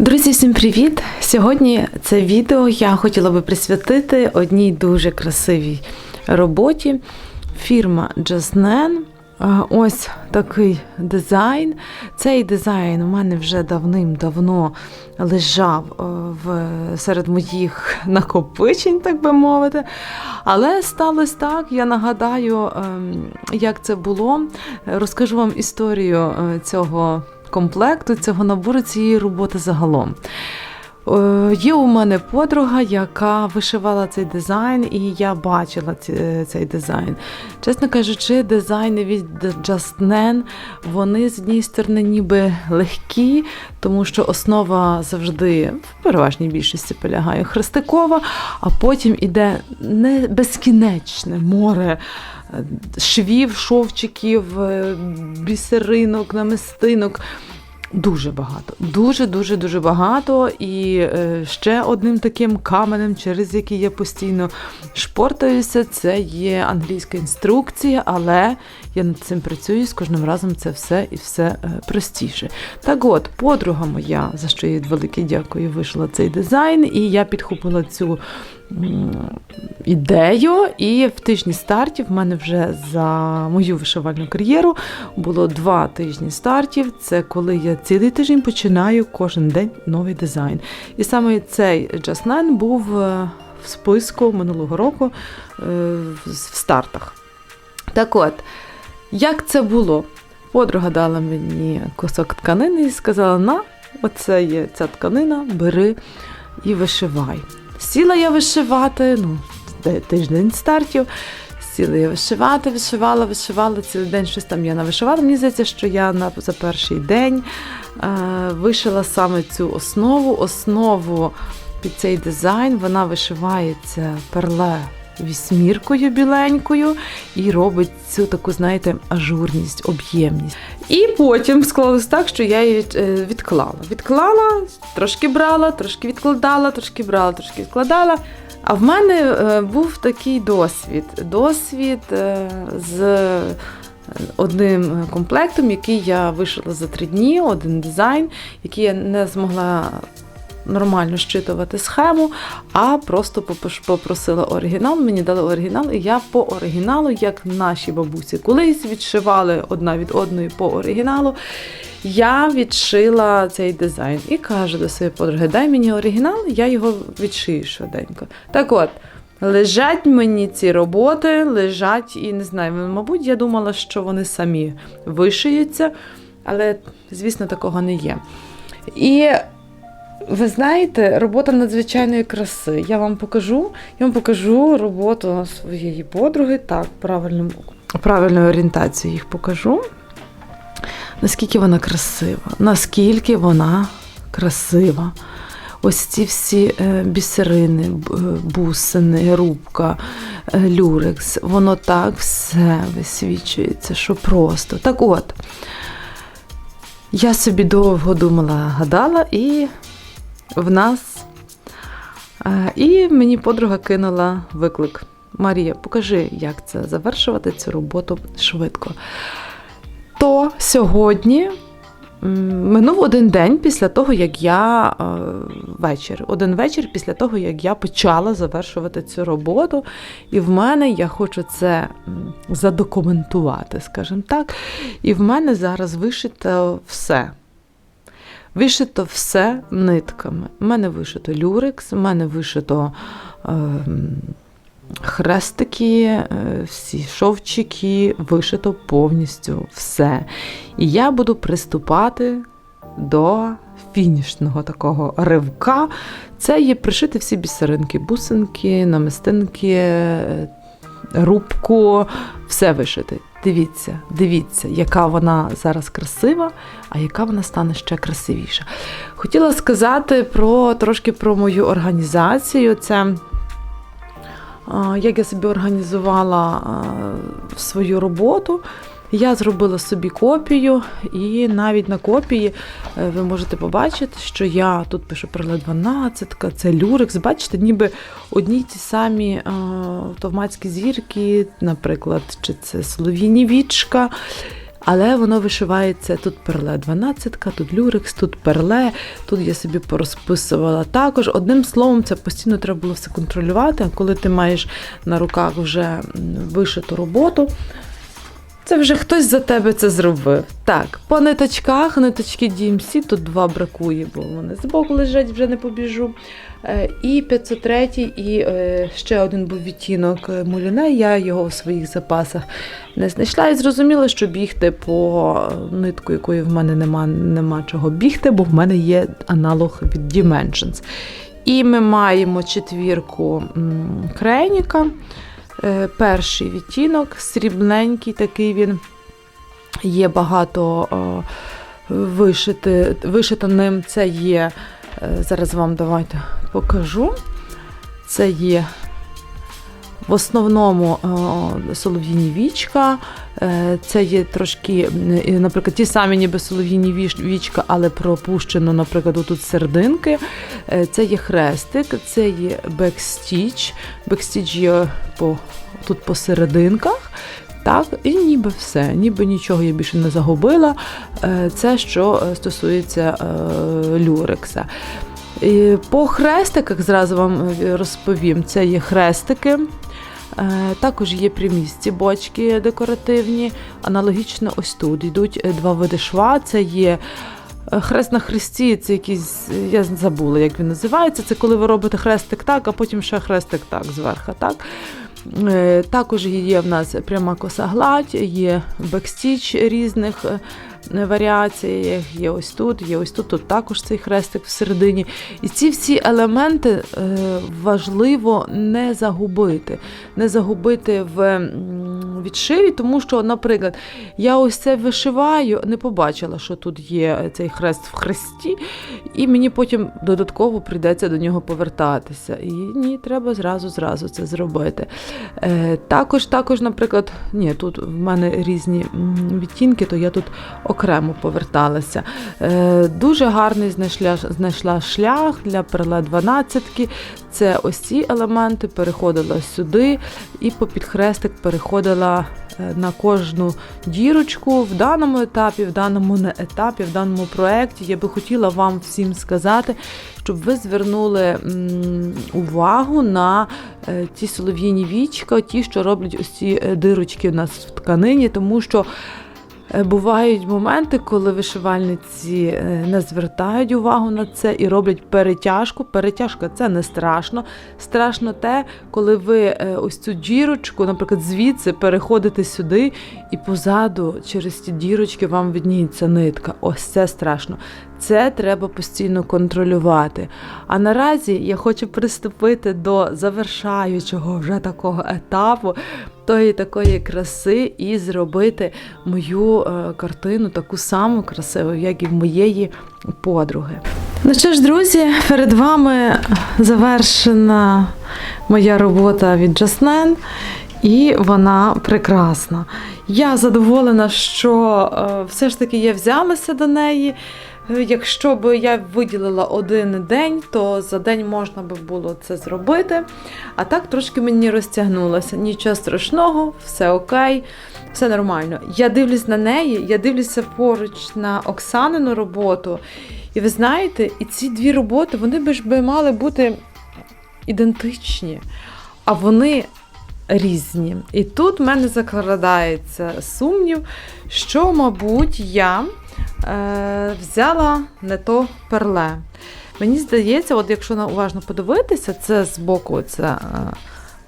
Друзі, всім привіт! Сьогодні це відео я хотіла би присвятити одній дуже красивій роботі. Фірма Jasnen. Ось такий дизайн. Цей дизайн у мене вже давним-давно лежав е, в, серед моїх накопичень, так би мовити. Але сталося так, я нагадаю, ем, як це було. Розкажу вам історію е, цього комплекту, цього набору цієї роботи загалом. Е, Є у мене подруга, яка вишивала цей дизайн, і я бачила ці- цей дизайн. Чесно кажучи, дизайни від Just Nan, вони з однієї сторони ніби легкі, тому що основа завжди в переважній більшості полягає хрестикова, а потім іде не безкінечне море е, швів, шовчиків, е, бісеринок, намистинок. Дуже багато, дуже дуже багато. І е, ще одним таким каменем, через який я постійно шпортаюся, це є англійська інструкція, але я над цим працюю з кожним разом це все і все е, простіше. Так от, подруга моя, за що їй велике дякую, вийшла цей дизайн, і я підхопила цю ідею. І в тижні стартів в мене вже за мою вишивальну кар'єру було два тижні стартів. Це коли я цілий тиждень починаю кожен день новий дизайн. І саме цей Nine був е, в списку минулого року е, в стартах. Так от, як це було? Подруга дала мені кусок тканини і сказала: на, оце є ця тканина, бери і вишивай. Сіла я вишивати, ну, тиждень стартів. Сіла я вишивати, вишивала, вишивала цілий день щось там я навишивала. Мені здається, що я на, за перший день е, вишила саме цю основу. Основу під цей дизайн вона вишивається перле вісьміркою біленькою і робить цю таку, знаєте, ажурність, об'ємність. І потім склалось так, що я її е, відклала. Відклала, трошки брала, трошки відкладала, трошки брала, трошки відкладала. А в мене е, був такий досвід. Досвід е, з одним комплектом, який я вишила за три дні, один дизайн, який я не змогла нормально щитувати схему, а просто попросила оригінал. Мені дали оригінал, і я по оригіналу, як наші бабусі колись відшивали одна від одної по оригіналу. Я відшила цей дизайн і кажу до своєї подруги: дай мені оригінал, я його відшию швиденько. Так от. Лежать мені ці роботи, лежать, і не знаю, мабуть, я думала, що вони самі вишиються, але, звісно, такого не є. І ви знаєте, робота надзвичайної краси. Я вам покажу, я вам покажу роботу своєї подруги. Так, правильну, правильну орієнтацію їх покажу. Наскільки вона красива, наскільки вона красива. Ось ці всі е, бісерини, е, бусини, рубка, е, люрекс, воно так все висвічується, що просто. Так от, я собі довго думала, гадала, і в нас. Е, І мені подруга кинула виклик. Марія, покажи, як це завершувати цю роботу швидко. То сьогодні минув один день після того, як я е, вечір. Один вечір після того, як я почала завершувати цю роботу. І в мене я хочу це задокументувати, скажімо так. І в мене зараз вишито все. Вишито все нитками. У мене вишито люрекс, у мене вишито ем, хрестики, е, всі шовчики, вишито повністю все. І я буду приступати до фінішного такого ривка. Це є пришити всі бісеринки, бусинки, намистинки, е, рубку, все вишити. Дивіться, дивіться, яка вона зараз красива, а яка вона стане ще красивіша. Хотіла сказати про трошки про мою організацію. Це як я собі організувала свою роботу. Я зробила собі копію, і навіть на копії е, ви можете побачити, що я тут пишу приле 12, це люрекс. Бачите, ніби одні ті самі товмацькі зірки, наприклад, чи це солов'їні вічка. Але воно вишивається тут перле 12, тут люрекс, тут перле, тут я собі порозписувала також. Одним словом, це постійно треба було все контролювати. Коли ти маєш на руках вже вишиту роботу, це вже хтось за тебе це зробив. Так, по ниточках, ниточки DMC, тут два бракує, бо вони збоку лежать, вже не побіжу. Е, І 503, і е, ще один був відтінок е, муліне. Я його в своїх запасах не знайшла і зрозуміла, що бігти по нитку, якої в мене нема, нема чого бігти, бо в мене є аналог від Dimensions. І ми маємо четвірку Крейніка. Е, Перший відтінок, срібненький такий він. Є багато о, вишити, вишито ним. Це є. е, Зараз вам давайте покажу. Це є в основному е, солов'їні вічка. Е, Це є трошки, наприклад, ті самі ніби солов'їні вічка, але пропущено, наприклад, тут сердинки. Е, Це є хрестик, це є бекстіч. Бекстіч є по, тут посерединках. Так, і ніби все, ніби нічого я більше не загубила. Е, Це що е, стосується е, люрекса. І По хрестиках зразу вам е, розповім: це є хрестики. Е, Також є прямі стібочки декоративні. Аналогічно, ось тут йдуть е, два види шва. Це є е, хрест на хресті, це якийсь, я забула, як він називається. Це коли ви робите хрестик так, а потім ще хрестик так зверху. Так? Також є в нас пряма коса гладь, є бекстіч різних варіацій, є ось тут, є ось тут, тут також цей хрестик всередині. І ці всі елементи е, важливо не загубити. Не загубити в відшиві, тому що, наприклад, я ось це вишиваю, не побачила, що тут є цей хрест в хресті, і мені потім додатково прийдеться до нього повертатися. І ні, треба зразу-зразу це зробити. Е, також, також, наприклад, ні, тут в мене різні відтінки, то я тут окремо поверталася. Е, дуже гарний знайшла, знайшла шлях для перле 12. Це ось ці елементи, переходила сюди і по підхрестик переходила е, на кожну дірочку в даному етапі, в даному не етапі, в даному проєкті. Я би хотіла вам всім сказати, щоб ви звернули увагу на е, ті солов'їні вічка, ті, що роблять ось ці е, дирочки у нас в тканині, тому що. Е, Бувають моменти, коли вишивальниці е, не звертають увагу на це і роблять перетяжку. Перетяжка це не страшно. Страшно те, коли ви е, ось цю дірочку, наприклад, звідси переходите сюди, і позаду через ті дірочки вам відніється нитка. Ось це страшно. Це треба постійно контролювати. А наразі я хочу приступити до завершаючого вже такого етапу, тої такої краси, і зробити мою е, картину таку саму красиву, як і в моєї подруги. Ну що ж, друзі, перед вами завершена моя робота від Жаснен. І вона прекрасна. Я задоволена, що е, все ж таки я взялася до неї. Якщо б я виділила один день, то за день можна би було це зробити. А так трошки мені розтягнулося. Нічого страшного, все окей, все нормально. Я дивлюсь на неї, я дивлюся поруч на Оксанину роботу. І ви знаєте, і ці дві роботи вони би ж би мали бути ідентичні, а вони різні. І тут в мене закладається сумнів, що, мабуть, я е, взяла не то перле. Мені здається, от якщо уважно подивитися, це з боку це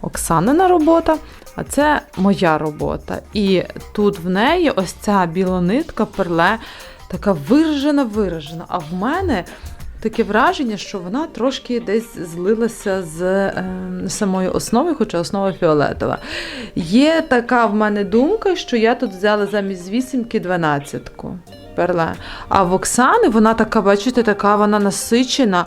Оксанина робота, а це моя робота. І тут в неї ось ця біла нитка перле така виражена, виражена. А в мене таке враження, що вона трошки десь злилася з е, самої основи, хоча основа фіолетова. Є така в мене думка, що я тут взяла замість вісімки дванадцятку. Перле. А в Оксани вона така, бачите, така вона насичена.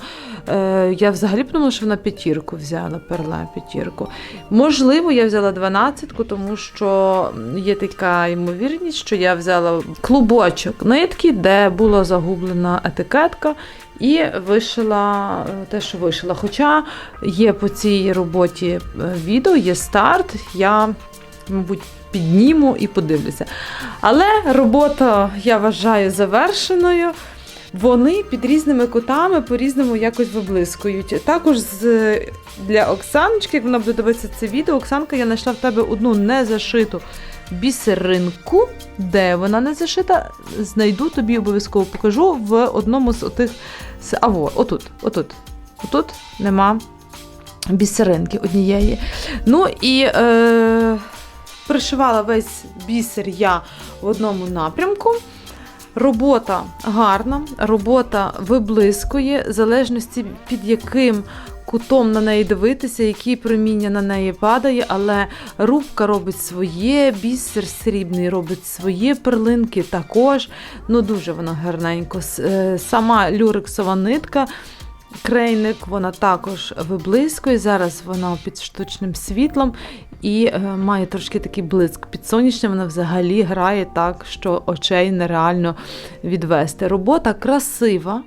Е, я взагалі подумала, що вона п'ятірку взяла, перле п'ятірку. Можливо, я взяла дванадцятку, тому що є така ймовірність, що я взяла клубочок нитки, де була загублена етикетка, і вишила е, те, що вишила. Хоча є по цій роботі е, відео, є старт. Я мабуть, підніму і подивлюся. Але робота, я вважаю, завершеною. Вони під різними кутами по-різному якось виблискують. Також з, для Оксаночки, як вона буде дивитися це відео, Оксанка, я знайшла в тебе одну незашиту бісеринку. Де вона не зашита, знайду тобі обов'язково покажу в одному з отих. з- А во, отут, отут. Отут нема бісеринки однієї. Ну і е, пришивала весь бісер я в одному напрямку. Робота гарна, робота виблискує, в залежності під яким кутом на неї дивитися, які проміння на неї падає, але рубка робить своє, бісер срібний робить своє, перлинки також. Ну дуже воно гарненько. Е, Сама люрексова нитка. Крейник вона також виблискує. Зараз вона під штучним світлом і е, має трошки такий блиск. Під сонячним вона взагалі грає так, що очей нереально відвести. Робота красива.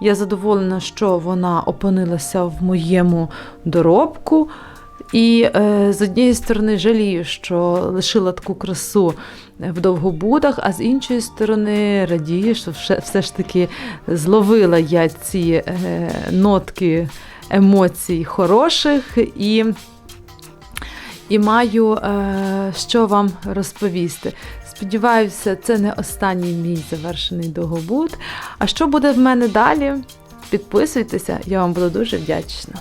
Я задоволена, що вона опинилася в моєму доробку. І е, з однієї сторони жалію, що лишила таку красу в довгобудах, а з іншої сторони радію, що все, ж таки зловила я ці е, нотки емоцій хороших і, і маю е, що вам розповісти. Сподіваюся, це не останній мій завершений догобут. А що буде в мене далі? Підписуйтеся, я вам буду дуже вдячна.